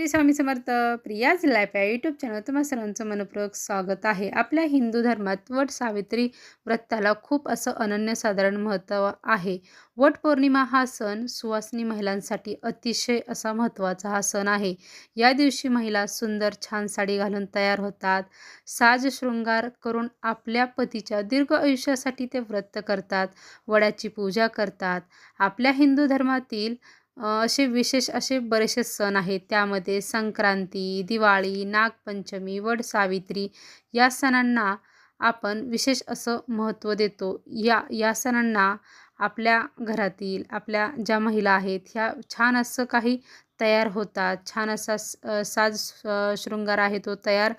Shri Swami Samarth Priya's life या YouTube channel तुम्हा सर्वांचं मनपूर्वक स्वागत आहे. आपल्या हिंदू धर्मात वट सावित्री व्रताला खूप असं अनन्यसाधारण महत्त्व आहे. वट पौर्णिमा हा सण सुवासिनी महिलांसाठी अतिशय असा महत्त्वाचा हा सण आहे. या दिवशी महिला सुंदर छान साडी घालून तयार होतात. साज शृंगार करून आपल्या पतीच्या दीर्घ आयुष्यासाठी ते व्रत करतात. वडाची पूजा करतात. आपल्या हिंदू धर्मातील असे विशेष असे बरेचसे सण आहेत. त्यामध्ये संक्रांती दिवाळी नागपंचमी वडसावित्री या सणांना आपण विशेष असं महत्त्व देतो. या या सणांना आपल्या घरातील आपल्या ज्या महिला आहेत ह्या छान असं काही तयार होतात. छान असा साज शृंगार आहे तो तयार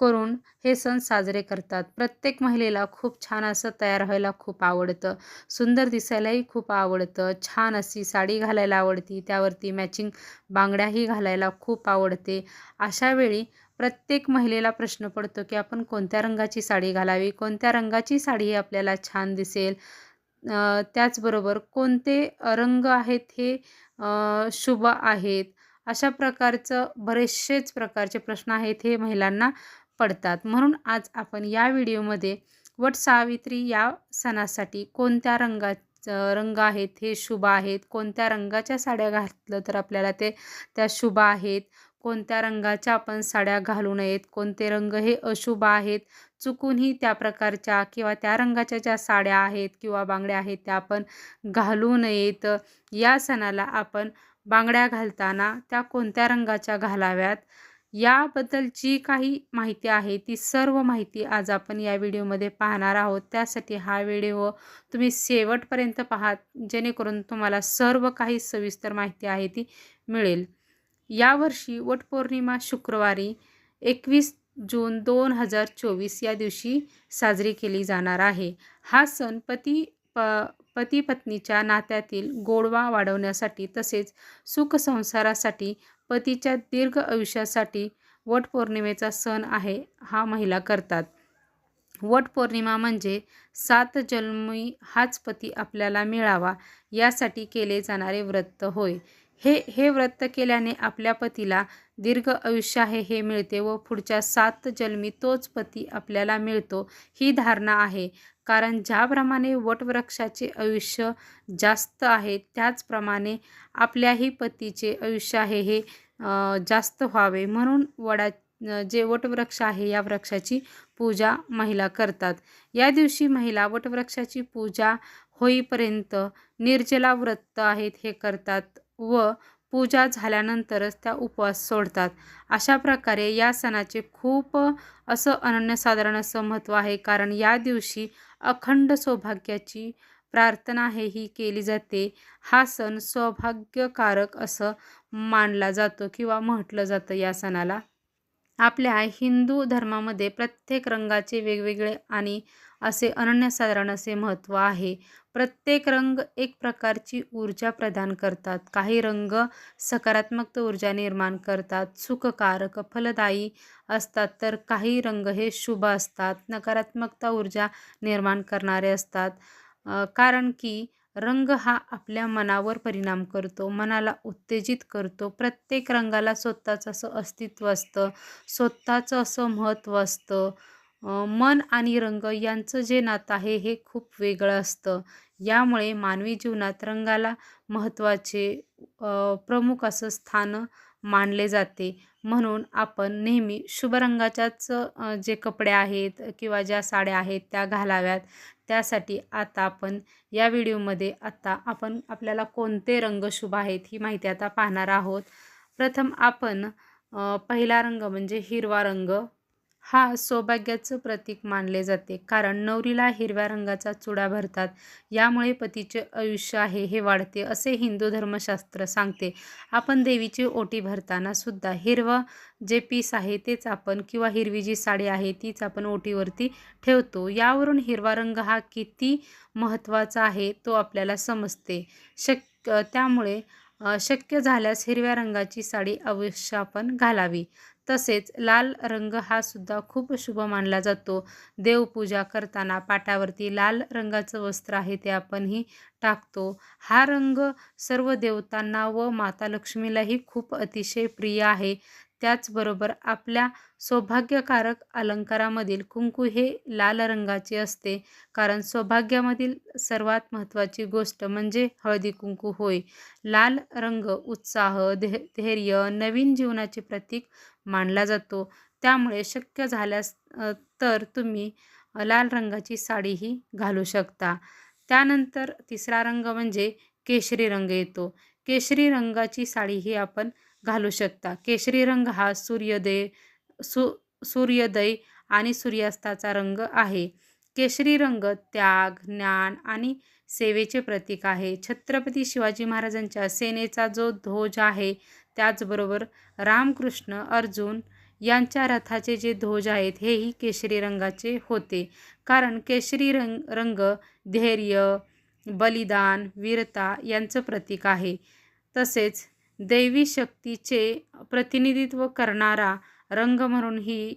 करून हे सण साजरे करतात. प्रत्येक महिलेला खूप छान असं तयार व्हायला खूप आवडतं. सुंदर दिसायलाही खूप आवडतं. छान अशी साडी घालायला आवडती. त्यावरती मॅचिंग बांगड्याही घालायला खूप आवडते. अशा वेळी प्रत्येक महिलेला प्रश्न पडतो की आपण कोणत्या रंगाची साडी घालावी? कोणत्या रंगाची साडी आपल्याला छान दिसेल? त्याचबरोबर कोणते रंग आहेत हे शुभ आहेत? अशा प्रकारचं बरेचसेच प्रकारचे प्रश्न आहेत हे महिलांना पडतात. म्हणून आज आपण या व्हिडिओमध्ये वट सावित्री या सणासाठी कोणत्या रंगा रंग आहेत हे शुभ आहेत कोणत्या रंगाच्या साड्या घातलं तर आपल्याला ते त्या शुभ आहेत कोणत्या रंगाच्या आपण साड्या घालू नयेत कोणते रंग हे अशुभ आहेत चुकूनही त्या प्रकारच्या किंवा त्या रंगाच्या ज्या साड्या आहेत किंवा बांगड्या आहेत त्या आपण घालू नयेत. या सणाला आपण बांगड्या घालताना त्या कोणत्या रंगाच्या घालाव्यात? याबद्दल जी काही माहिती आहे. ती सर्व माहिती आज आपण या व्हिडिओमध्ये पाहणार आहोत. त्यासाठी हा व्हिडिओ तुम्ही शेवटपर्यंत पाहात जेणेकरून तुम्हाला सर्व काही सविस्तर माहिती आहे ती मिळेल. यावर्षी वटपौर्णिमा शुक्रवारी एकवीस जून दोन हजार चोवीस या दिवशी साजरी केली जाणार आहे. हा सण पती प पती पत्नीच्या नात्यातील गोडवा वाढवण्यासाठी तसेच सुखसंसारासाठी पतीच्या दीर्घ आयुष्यासाठी वटपौर्णिमेचा सण आहे हा महिला करतात. वटपौर्णिमा म्हणजे सात जन्मी हाच पती आपल्याला मिळावा यासाठी केले जाणारे व्रत होय. हे हे व्रत केल्याने आपल्या पतीला दीर्घ आयुष्य आहे हे मिळते व पुढच्या सात जन्मी तोच पती आपल्याला मिळतो ही धारणा आहे. कारण ज्याप्रमाणे वटवृक्षाचे आयुष्य जास्त आहे त्याचप्रमाणे आपल्याही पतीचे आयुष्य आहे हे जास्त व्हावे. म्हणून वडा जे वटवृक्ष आहे या वृक्षाची पूजा महिला करतात. या दिवशी महिला वटवृक्षाची पूजा होईपर्यंत निर्जला व्रत आहेत हे करतात व पूजा झाल्यानंतरच त्या उपवास सोडतात. अशा प्रकारे या सणाचे खूप असं अनन्यसाधारण असं महत्त्व आहे. कारण या दिवशी अखंड सौभाग्याची प्रार्थना आहे ही केली जाते. हा सण सौभाग्यकारक असं मानला जातो किंवा म्हटलं जातं या सणाला. आपल्या हिंदू धर्मामध्ये प्रत्येक रंगाचे वेगवेगळे आणि असे अनन्यसाधारण असे महत्त्व आहे. प्रत्येक रंग एक प्रकारची ऊर्जा प्रदान करतात. काही रंग सकारात्मक ऊर्जा निर्माण करतात सुखकारक फलदायी असतात. तर काही रंग हे शुभ असतात नकारात्मकता ऊर्जा निर्माण करणारे असतात. कारण की रंग हा आपल्या मनावर परिणाम करतो मनाला उत्तेजित करतो. प्रत्येक रंगाला स्वतःचं असं अस्तित्व असतं स्वतःचं असं महत्त्व असतं. मन आणि रंग यांचं जे नातं आहे हे खूप वेगळं असतं. यामुळे मानवी जीवनात रंगाला महत्त्वाचे प्रमुख असं स्थान मानले जाते. म्हणून आपण नेहमी शुभ रंगाच्याच जे कपडे आहेत किंवा ज्या साड्या आहेत त्या घालाव्यात. त्यासाठी आता आपण या व्हिडिओमध्ये आत्ता आपण आपल्याला कोणते रंग शुभ आहेत ही माहिती आता पाहणार आहोत. प्रथम आपण पहिला रंग म्हणजे हिरवा रंग. हा सौभाग्याचं प्रतीक मानले जाते. कारण नवरीला हिरव्या रंगाचा चुडा भरतात. यामुळे पतीचे आयुष्य आहे हे वाढते असे हिंदू धर्मशास्त्र सांगते. आपण देवीची ओटी भरताना सुद्धा हिरवं जे पीस आहे तेच आपण किंवा हिरवी जी साडी आहे तीच आपण ओटीवरती ठेवतो. यावरून हिरवा रंग हा किती महत्त्वाचा आहे तो आपल्याला समजते. शक त्यामुळे शक्य झाल्यास हिरव्या रंगाची साडी अवश्य आपण घालावी. तसेच लाल रंग हा सुद्धा खूप शुभ मानला जातो. देवपूजा करताना पाटावरती लाल रंगाचं वस्त्र आहे ते आपणही टाकतो. हा रंग सर्व देवतांना व माता लक्ष्मीलाही खूप अतिशय प्रिय आहे. त्याचबरोबर आपल्या सौभाग्यकारक अलंकारामधील कुंकू हे लाल रंगाचे असते. कारण सौभाग्यामधील सर्वात महत्त्वाची गोष्ट म्हणजे हळदी कुंकू होय. लाल रंग उत्साह धै धैर्य नवीन जीवनाचे प्रतीक मानला जातो. त्यामुळे शक्य झाल्यास तर तुम्ही लाल रंगाची साडीही घालू शकता. त्यानंतर तिसरा रंग म्हणजे केशरी रंग येतो. केशरी रंगाची साडीही आपण घालू शकता. केशरी रंग हा सूर्योदय सु सूर्योदय आणि सूर्यास्ताचा रंग आहे. केशरी रंग त्याग ज्ञान आणि सेवेचे प्रतीक आहे. छत्रपती शिवाजी महाराजांच्या सेनेचा जो ध्वज आहे त्याचबरोबर रामकृष्ण अर्जुन यांच्या रथाचे जे ध्वज आहेत हेही केशरी रंगाचे होते. कारण केशरी रंग रंग धैर्य बलिदान वीरता यांचं प्रतीक आहे. तसेच दैवी शक्तीचे प्रतिनिधित्व करणारा रंग म्हणून ही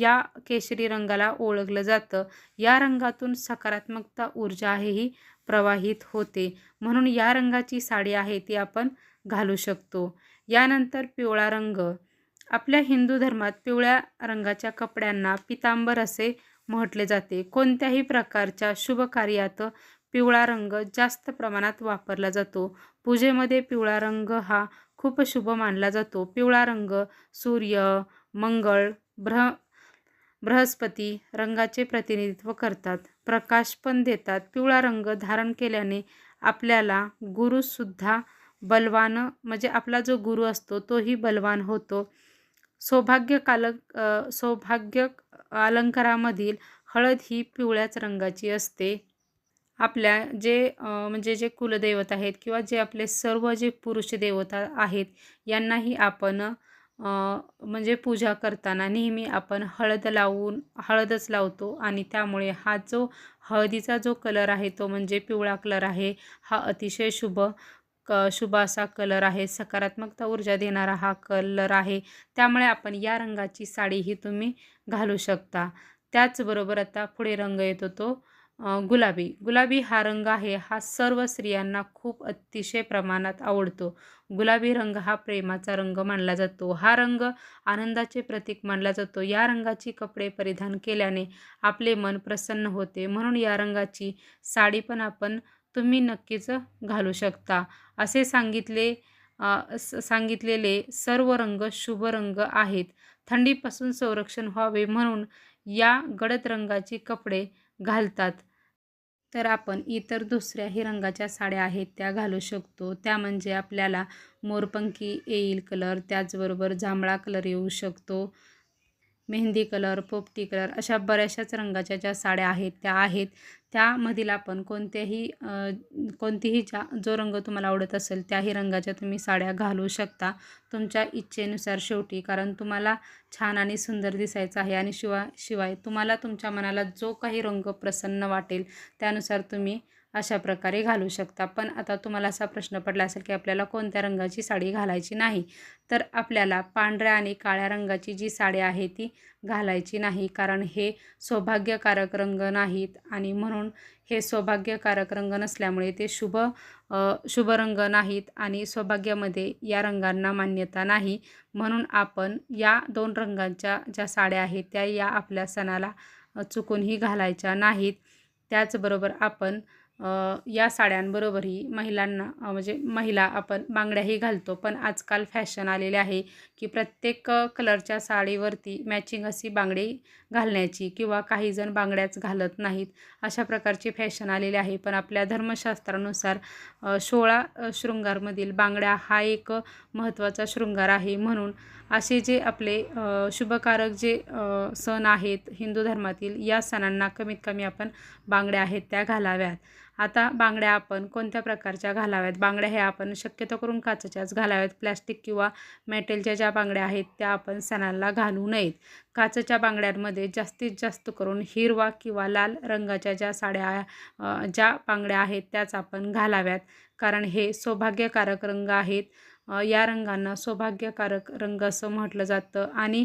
या केशरी रंगाला ओळखलं जातं. या रंगातून सकारात्मकता ऊर्जा आहे ही प्रवाहित होते. म्हणून या रंगाची साडी आहे ती आपण घालू शकतो. यानंतर पिवळा रंग. आपल्या हिंदू धर्मात पिवळ्या रंगाच्या कपड्यांना पितांबर असे म्हटले जाते. कोणत्याही प्रकारच्या शुभ कार्यात पिवळा रंग जास्त प्रमाणात वापरला जातो. पूजेमध्ये पिवळा रंग हा खूप शुभ मानला जातो. पिवळा रंग सूर्य मंगळ ब्रह बृहस्पती रंगाचे प्रतिनिधित्व करतात. प्रकाश पण देतात. पिवळा रंग धारण केल्याने आपल्याला गुरुसुद्धा बलवान म्हणजे आपला जो गुरु असतो तोही बलवान होतो. सौभाग्य कालक सौभाग्य अलंकारामधील हळद ही पिवळ्याच रंगाची असते. आपल्या जे म्हणजे जे कुलदैवत आहेत किंवा जे आपले सर्व जे पुरुष देवता आहेत यांनाही आपण म्हणजे पूजा करताना नेहमी आपण हळद लावून हळदच लावतो आणि त्यामुळे हा जो हळदीचा जो कलर आहे तो म्हणजे पिवळा कलर आहे. हा अतिशय शुभ क शुभ असा कलर आहे. सकारात्मकता ऊर्जा देणारा हा कलर आहे. त्यामुळे आपण या रंगाची साडीही तुम्ही घालू शकता. त्याचबरोबर आता पुढे रंग येतो तो गुलाबी. गुलाबी हा रंग आहे हा सर्व स्त्रियांना खूप अतिशय प्रमाणात आवडतो. गुलाबी रंग हा प्रेमाचा रंग मानला जातो. हा रंग आनंदाचे प्रतीक मानला जातो. या रंगाची कपडे परिधान केल्याने आपले मन प्रसन्न होते. म्हणून या रंगाची साडी पण आपण तुम्ही नक्कीच घालू शकता. असे सांगितले सांगितलेले सर्व रंग शुभ रंग आहेत. थंडीपासून संरक्षण व्हावे म्हणून या गडद रंगाची कपडे घालतात. तर आपण इतर दुसऱ्याही रंगाच्या साड्या आहेत त्या घालू शकतो. त्या म्हणजे आपल्याला मोरपंखी येईल कलर त्याचबरोबर जांभळा कलर येऊ शकतो. मेहंदी कलर पोपटी कलर अशा बऱ्याचशाच रंगाच्या ज्या साड्या आहेत त्या आहेत. त्यामधील आपण कोणत्याही कोणतीही ज्या जो रंग तुम्हाला आवडत असेल त्याही रंगाच्या तुम्ही साड्या घालू शकता तुमच्या इच्छेनुसार शेवटी. कारण तुम्हाला छान आणि सुंदर दिसायचं आहे आणि शिवाय शिवाय तुम्हाला तुमच्या मनाला जो काही रंग प्रसन्न वाटेल त्यानुसार तुम्ही अशा प्रकारे घालू शकता. पण आता तुम्हाला असा प्रश्न पडला असेल की आपल्याला कोणत्या रंगाची साडी घालायची नाही तर आपल्याला पांढऱ्या आणि काळ्या रंगाची जी साडी आहे ती घालायची नाही. कारण हे सौभाग्यकारक रंग नाहीत आणि म्हणून हे सौभाग्यकारक रंग नसल्यामुळे ते शुभ शुभ रंग नाहीत आणि सौभाग्यामध्ये या रंगांना मान्यता नाही. म्हणून आपण या दोन रंगांच्या ज्या साड्या आहेत त्या या आपल्या सणाला चुकूनही घालायच्या नाहीत. त्याचबरोबर आपण या साड्यांबरोबरही महिलांना म्हणजे महिला आपण बांगड्याही घालतो. पण आजकाल फॅशन आलेले आहे की प्रत्येक कलरच्या साडीवरती मॅचिंग अशी बांगडी घालण्याची किंवा काहीजण बांगड्याच घालत नाहीत अशा प्रकारची फॅशन आलेली आहे. पण आपल्या धर्मशास्त्रानुसार सोळा शृंगारमधील बांगड्या हा एक महत्त्वाचा शृंगार आहे. म्हणून असे जे आपले शुभकारक जे सण आहेत हिंदू धर्मातील या सणांना कमीत कमी आपण बांगड्या आहेत त्या घालाव्यात. आता बांगड्या आपण कोणत्या प्रकारच्या घालाव्यात? बांगड्या ह्या आपण शक्यतो करून काचेच्याच घालाव्यात. प्लॅस्टिक किंवा मेटलच्या ज्या बांगड्या आहेत त्या आपण सणाला घालू नयेत. काचेच्या बांगड्यांमध्ये जास्तीत जास्त करून हिरवा किंवा लाल रंगाच्या ज्या साड्या ज्या बांगड्या आहेत त्याच आपण घालाव्यात. कारण हे सौभाग्यकारक रंग आहेत. या रंगांना सौभाग्यकारक रंग असं म्हटलं जातं. आणि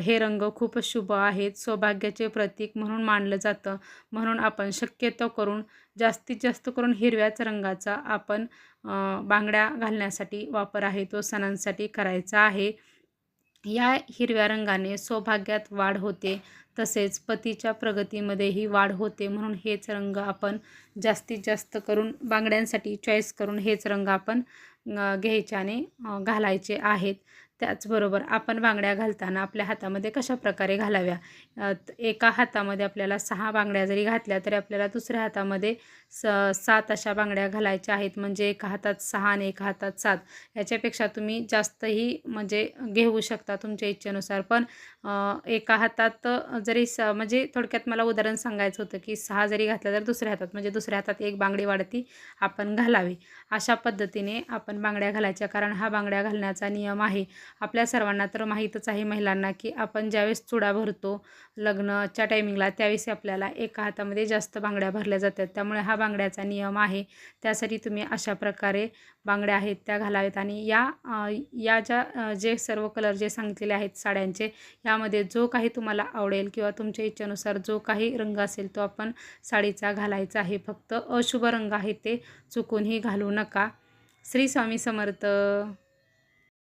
हे रंग खूपच शुभ आहेत. सौभाग्याचे प्रतीक म्हणून मानलं जातं. म्हणून आपण शक्यतो करून जास्तीत जास्त करून हिरव्याच रंगाचा आपण बांगड्या घालण्यासाठी वापर आहे. तो सणांसाठी करायचा आहे. या हिरव्या रंगाने सौभाग्यात वाढ होते. तसेच पतीच्या प्रगतीमध्येही वाढ होते. म्हणून हेच रंग आपण जास्तीत जास्त करून बांगड्यांसाठी चॉईस करून हेच रंग आपण घ्यायच्याने घालायचे आहेत. त्याचबरोबर आपण बांगड्या घालताना आपल्या हातामध्ये कशा प्रकारे घालाव्या? एका हातामध्ये आपल्याला सहा बांगड्या जरी घातल्या तरी आपल्याला दुसऱ्या हातामध्ये स सात अशा बांगड्या घालायच्या आहेत. म्हणजे एका हातात सहा आणि एका हातात सात. याच्यापेक्षा तुम्ही जास्तही म्हणजे घेऊ शकता तुमच्या इच्छेनुसार. पण एका हातात जरी स म्हणजे थोडक्यात मला उदाहरण सांगायचं होतं की सहा जरी घातल्या तर दुसऱ्या हातात म्हणजे दुसऱ्या हातात एक बांगडी वाढती आपण घालावी. अशा पद्धतीने आपण बांगड्या घालायच्या. कारण हा बांगड्या घालण्याचा नियम आहे. आपल्या सर्वांना तर माहीतच आहे महिलांना की आपण ज्यावेळेस चुडा भरतो लग्नाच्या टायमिंगला त्यावेळेस आपल्याला एका हातामध्ये जास्त बांगड्या भरल्या जातात. त्यामुळे हा बांगड्याचा नियम आहे. त्यासाठी तुम्ही अशा प्रकारे बांगड्या आहेत त्या घालावेत आणि या या ज्या जे सर्व कलर जे सांगितलेले आहेत साड्यांचे यामध्ये जो काही तुम्हाला आवडेल किंवा तुमच्या इच्छेनुसार जो काही रंग असेल तो आपण साडीचा घालायचा आहे. फक्त अशुभ रंग आहे ते चुकूनही घालू नका. श्री स्वामी समर्थ.